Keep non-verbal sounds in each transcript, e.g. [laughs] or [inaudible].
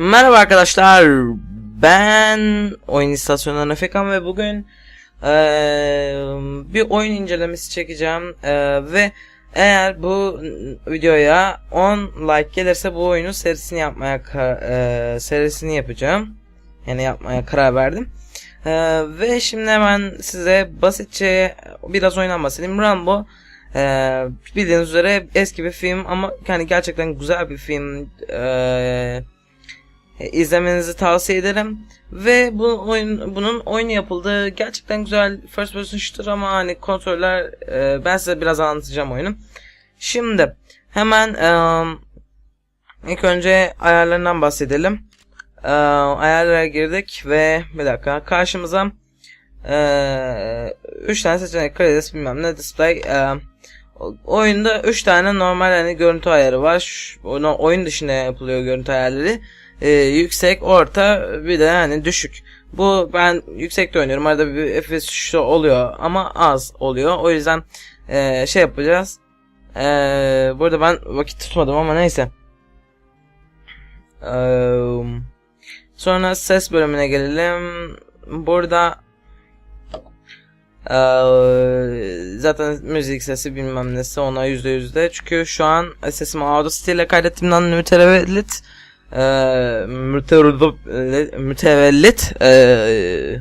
Merhaba arkadaşlar. Ben oyun istasyonundan Efekan ve bugün eee, bir oyun incelemesi çekeceğim Eee, ve eğer bu videoya 10 like gelirse bu oyunun serisini yapmaya eee, serisini yapacağım. Yani yapmaya karar verdim. Eee, ve şimdi hemen size basitçe biraz oyundan bahsedeyim. Rambo eee, bildiğiniz üzere eski bir film ama yani gerçekten güzel bir film. Eee e, izlemenizi tavsiye ederim. Ve bu oyun bunun oyun yapıldığı gerçekten güzel first person shooter ama hani kontroller e, ben size biraz anlatacağım oyunu. Şimdi hemen e, ilk önce ayarlarından bahsedelim. E, ayarlara girdik ve bir dakika karşımıza 3 tane seçenek kredisi bilmem ne display e, oyunda 3 tane normal hani görüntü ayarı var. Şu- oyun dışında yapılıyor görüntü ayarları e, yüksek, orta bir de hani düşük. Bu ben yüksekte oynuyorum. Arada bir FPS düşüşü oluyor ama az oluyor. O yüzden e, şey yapacağız. E, burada ben vakit tutmadım ama neyse. E, sonra ses bölümüne gelelim. Burada e, zaten müzik sesi bilmem nesi ona yüzde yüzde. Çünkü şu an sesimi Audacity ile kaydettiğimden mütevellit eee mütevellit eee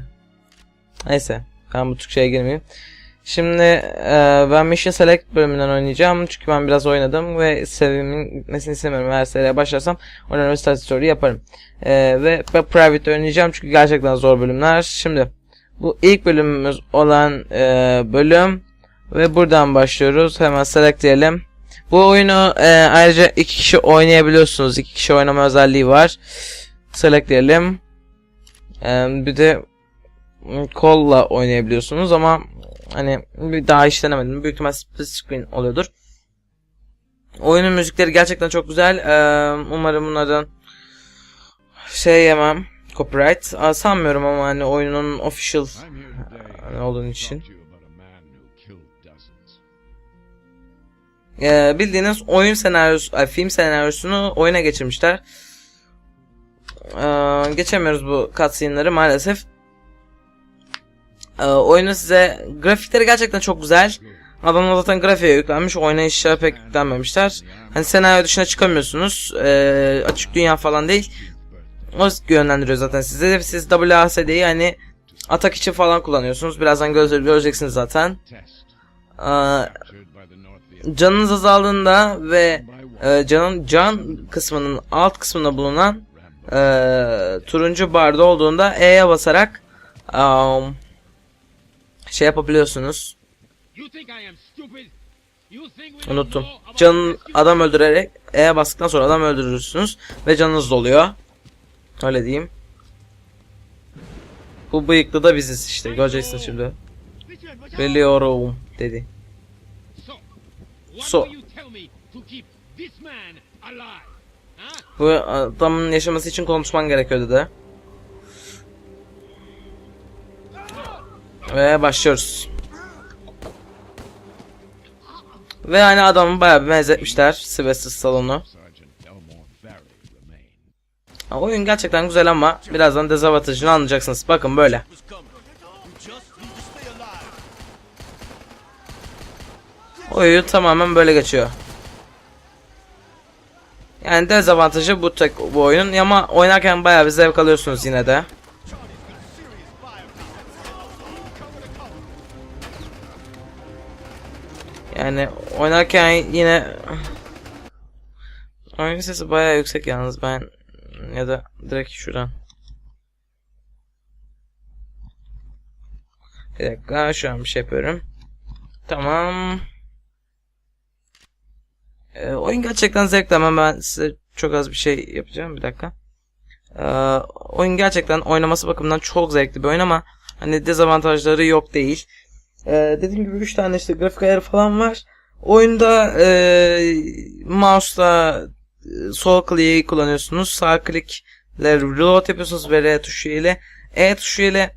neyse ben bu Türkçe'ye girmeyeyim. Şimdi eee, ben Mission Select bölümünden oynayacağım çünkü ben biraz oynadım ve seviyemin gitmesini istemiyorum. Eğer seriye başlarsam oynarım start story yaparım. Eee, ve private oynayacağım çünkü gerçekten zor bölümler. Şimdi bu ilk bölümümüz olan eee, bölüm ve buradan başlıyoruz. Hemen select diyelim. Bu oyunu e, ayrıca iki kişi oynayabiliyorsunuz. İki kişi oynama özelliği var. Select diyelim. E, bir de kolla oynayabiliyorsunuz ama hani bir daha hiç denemedim. Büyük ihtimal split screen oluyordur. Oyunun müzikleri gerçekten çok güzel. E, umarım bunlardan şey yemem. Copyright. Aa, sanmıyorum ama hani oyunun official ne olduğun için. Ee, bildiğiniz oyun senaryosu, ay, film senaryosunu oyuna geçirmişler. Ee, geçemiyoruz bu cutscene'leri maalesef. Ee, oyunu size grafikleri gerçekten çok güzel. Adamlar zaten grafiğe yüklenmiş, oynayışlara pek yüklenmemişler. Hani senaryo dışına çıkamıyorsunuz. Ee, açık dünya falan değil. O yönlendiriyor zaten sizi. Siz WASD'yi hani atak için falan kullanıyorsunuz. Birazdan göz- göreceksiniz zaten. Vietnam canınız azaldığında ve e, canın can kısmının alt kısmında bulunan e, turuncu barda olduğunda E'ye basarak um, şey yapabiliyorsunuz. Unuttum. Canın adam öldürerek E'ye bastıktan sonra adam öldürürsünüz ve canınız doluyor. Öyle diyeyim. Bu bıyıklı da biziz işte göreceksiniz şimdi. Biliyorum dedi. So, what So. will you tell me to keep this man alive? Huh? Bu adamın yaşaması için konuşman gerekiyor dedi. Ve başlıyoruz. Ve hani adamı bayağı bir benzetmişler Sylvester. Ha, Oyun gerçekten güzel ama birazdan dezavantajını anlayacaksınız. Bakın böyle. Oyun tamamen böyle geçiyor. Yani dezavantajı bu tek bu oyunun ama oynarken bayağı bir zevk alıyorsunuz yine de. Yani oynarken yine oyun sesi bayağı yüksek yalnız ben ya da direkt şuradan. Bir dakika şu an bir şey yapıyorum. Tamam. Ee, oyun gerçekten zevkli ama ben size çok az bir şey yapacağım bir dakika. Ee, oyun gerçekten oynaması bakımından çok zevkli bir oyun ama hani dezavantajları yok değil. Ee, dediğim gibi 3 tane işte grafik ayarı falan var. Oyunda e, mouse'la e, sol kliği kullanıyorsunuz. Sağ klikle reload yapıyorsunuz ve R tuşu ile E tuşu ile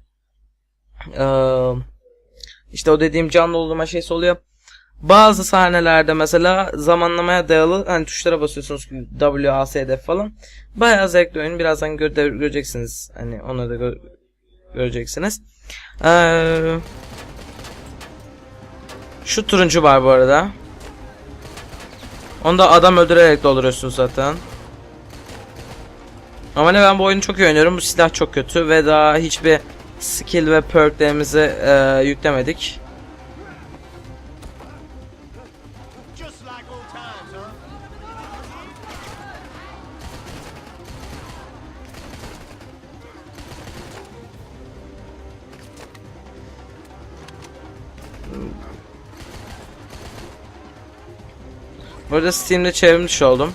e, işte o dediğim can doldurma şeysi oluyor. Bazı sahnelerde mesela zamanlamaya dayalı hani tuşlara basıyorsunuz W, A, S, D falan. Bayağı zevkli oyun. Birazdan gö- göreceksiniz. Hani onu da gö- göreceksiniz. Ee, şu turuncu var bu arada. Onu da adam öldürerek dolduruyorsunuz zaten. Ama ne ben bu oyunu çok iyi oynuyorum. Bu silah çok kötü ve daha hiçbir skill ve perklerimizi e, yüklemedik. Burada Steam'de çevirmiş oldum.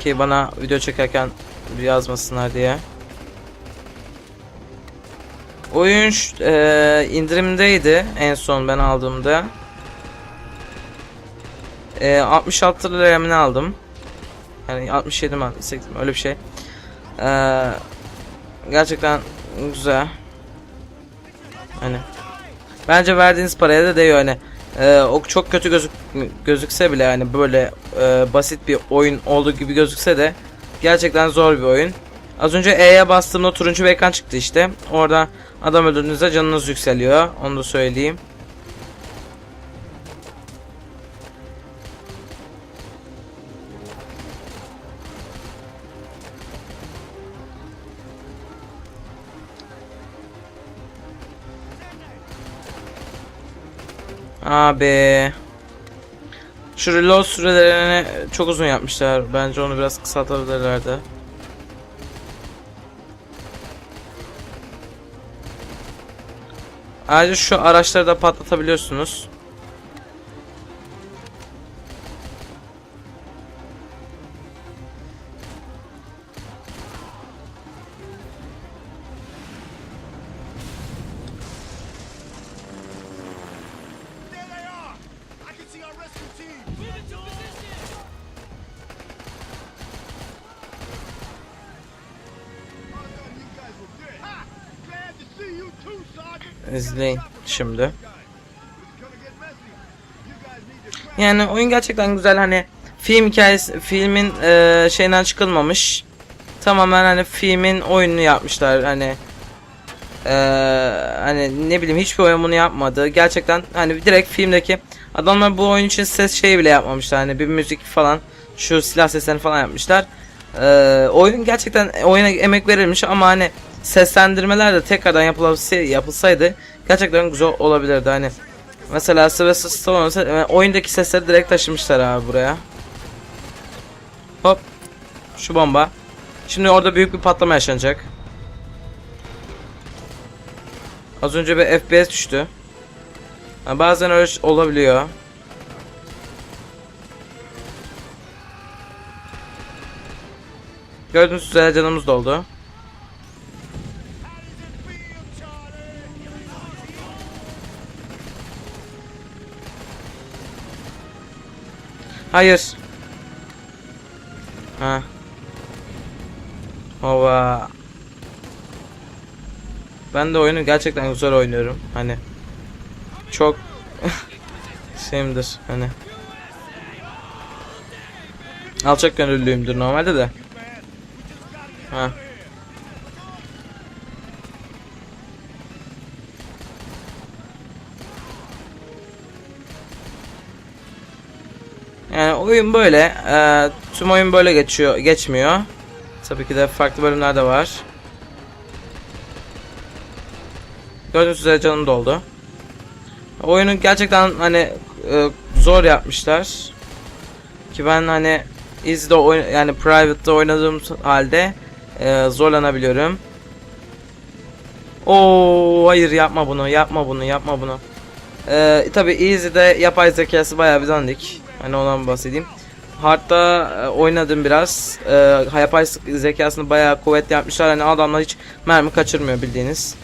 Ki bana video çekerken yazmasınlar diye. Oyun e, indirimdeydi en son ben aldığımda. E, 66 liraya mı aldım? Yani 67 mi 68 mi öyle bir şey. E, gerçekten güzel. Hani bence verdiğiniz paraya da değiyor hani. Ee, o çok kötü gözük gözükse bile yani böyle e, basit bir oyun olduğu gibi gözükse de gerçekten zor bir oyun. Az önce E'ye bastığımda turuncu bir ekran çıktı işte. Orada adam öldürdüğünüzde canınız yükseliyor. Onu da söyleyeyim. Abi. Şu reload sürelerini çok uzun yapmışlar. Bence onu biraz kısaltabilirlerdi. Ayrıca şu araçları da patlatabiliyorsunuz. To crack Yani oyun gerçekten güzel hani film hikayesi filmin e, şeyinden çıkılmamış. Tamamen hani filmin oyununu yapmışlar hani e, hani ne bileyim hiçbir oyun bunu yapmadı. Gerçekten hani direkt filmdeki adamlar bu oyun için ses şeyi bile yapmamışlar. Hani bir müzik falan şu silah seslerini falan yapmışlar. E, oyun gerçekten oyuna emek verilmiş ama hani seslendirmeler de tekrardan yapılsa, yapılsaydı gerçekten güzel olabilirdi hani. Mesela Sylvester Stallone e, oyundaki sesleri direkt taşımışlar abi buraya. Hop. Şu bomba. Şimdi orada büyük bir patlama yaşanacak. Az önce bir FPS düştü. Ha, bazen öyle olabiliyor. Gördüğünüz üzere canımız doldu. Hayır. Ha. Ova. Ben de oyunu gerçekten güzel oynuyorum. Hani çok [laughs] şeyimdir hani. Alçak gönüllüyümdür normalde de. Ha. Oyun böyle. Eee, tüm oyun böyle geçiyor, geçmiyor. Tabii ki de farklı bölümler de var. Gördüğünüz üzere canım doldu. Oyunu gerçekten hani e, zor yapmışlar. Ki ben hani izde oyn yani private'da oynadığım halde e, zorlanabiliyorum. Oo hayır yapma bunu, yapma bunu, yapma bunu. Ee, tabi Easy'de yapay zekası bayağı bir dandik. Hani ondan bahsedeyim. Hard'da e, oynadım biraz. Ee, yapay zekasını bayağı kuvvetli yapmışlar. Hani adamlar hiç mermi kaçırmıyor bildiğiniz.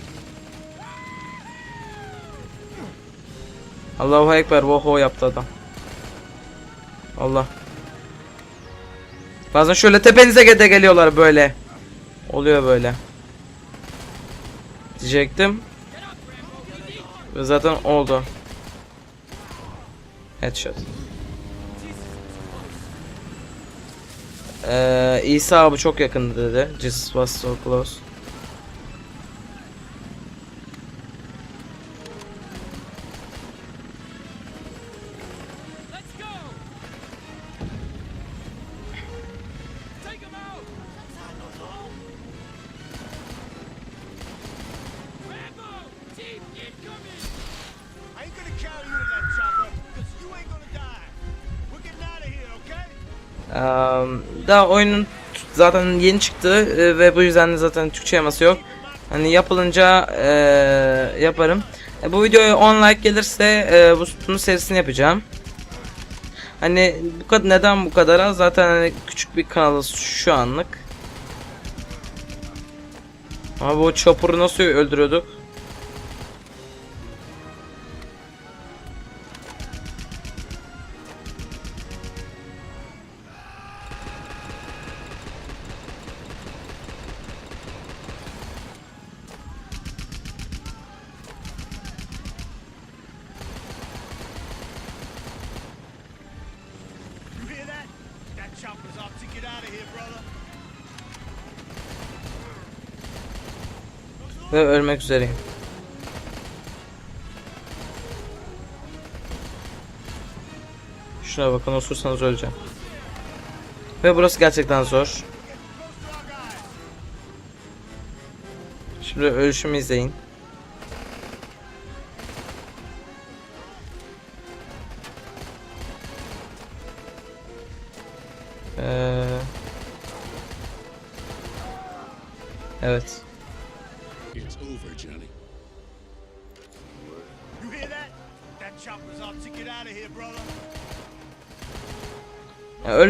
Allahu Ekber voho yaptı adam. Allah. Bazen şöyle tepenize de geliyorlar böyle. Oluyor böyle. Diyecektim. Zaten oldu. Headshot. Ee, İsa bu çok yakındı dedi. Jesus was so close. Daha oyunun zaten yeni çıktı e, ve bu yüzden de zaten Türkçe yaması yok. Hani yapılınca e, yaparım. E, bu videoya 10 like gelirse e, bu bunun serisini yapacağım. Hani bu kadar neden bu kadar az? Zaten hani küçük bir kanalız şu anlık. Ama bu Chopper'ı nasıl öldürüyorduk? Chopper's off to get out of here, brother. Ve ölmek üzereyim. Şuna bakın osursanız öleceğim. Ve burası gerçekten zor. Şimdi ölüşümü izleyin.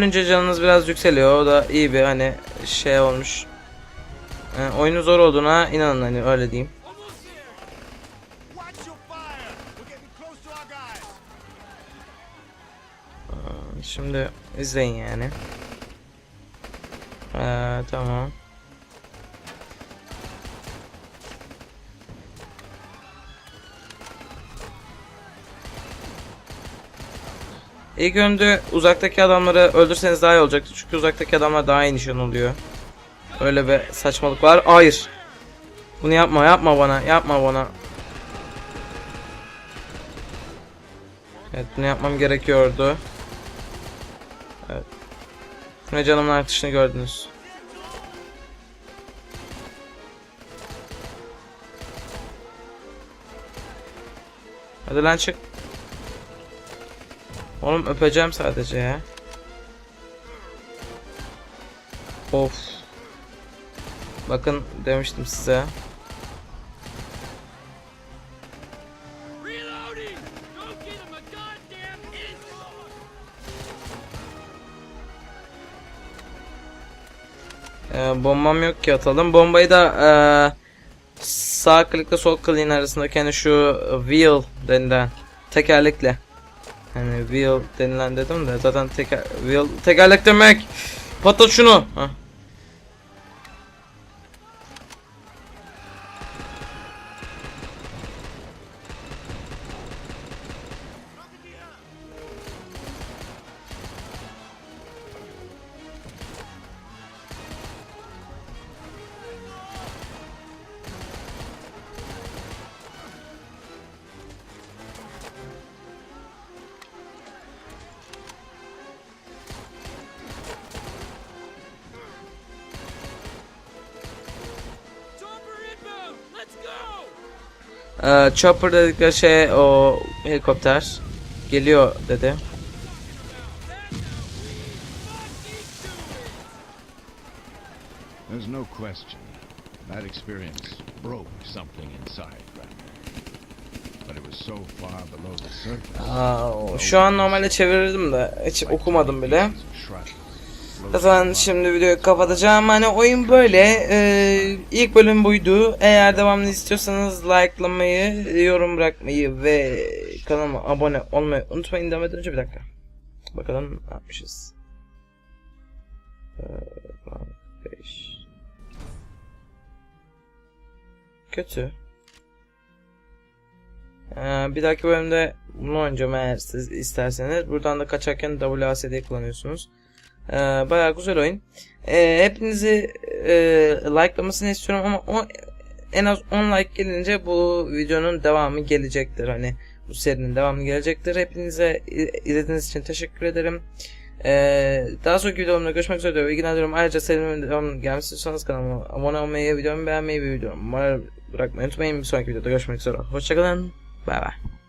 Ölünce canınız biraz yükseliyor. O da iyi bir hani şey olmuş. Yani oyunun zor olduğuna inanın hani öyle diyeyim. Guys. Şimdi izleyin yani. Ee, tamam. İlk önce uzaktaki adamları öldürseniz daha iyi olacaktı. Çünkü uzaktaki adamlar daha iyi nişan oluyor. Öyle bir saçmalık var. Hayır. Bunu yapma, yapma bana, yapma bana. Evet, bunu yapmam gerekiyordu. Evet. Ve canımın artışını gördünüz. Hadi lan çık. Oğlum öpeceğim sadece ya. Of. Bakın demiştim size. Ee, bombam yok ki atalım. Bombayı da ee, sağ klikle sol kliğin arasındaki hani şu wheel denilen tekerlekle. Wheel denilen dedim de zaten teker wheel tekerlek demek. Patlat şunu. Hah. Ee, chopper dedikleri şey o helikopter geliyor dedi. There's no question. That experience broke something inside Ratman. But it was so far below the surface. Aa, şu an normalde çevirirdim de hiç okumadım bile. Zaten şimdi videoyu kapatacağım. Hani oyun böyle. Ee, ilk bölüm buydu. Eğer devamını istiyorsanız likelamayı, yorum bırakmayı ve kanalıma abone olmayı unutmayın. Demeden önce bir dakika. Bakalım ne yapmışız. Ee, beş. Kötü. Ee, bir dahaki bölümde bunu oynayacağım eğer siz isterseniz. Buradan da kaçarken WASD kullanıyorsunuz. Ee, bayağı güzel oyun. Ee, hepinizi e, likelamasını istiyorum ama o en az 10 like gelince bu videonun devamı gelecektir. Hani bu serinin devamı gelecektir. Hepinize izlediğiniz için teşekkür ederim. Ee, daha sonraki videomda görüşmek üzere diliyorum. Ayrıca serinin devamı gelmesi istiyorsanız kanalıma abone olmayı, videomu beğenmeyi ve videomu bırakmayı unutmayın. Bir sonraki videoda görüşmek üzere. Hoşçakalın. Bay bay.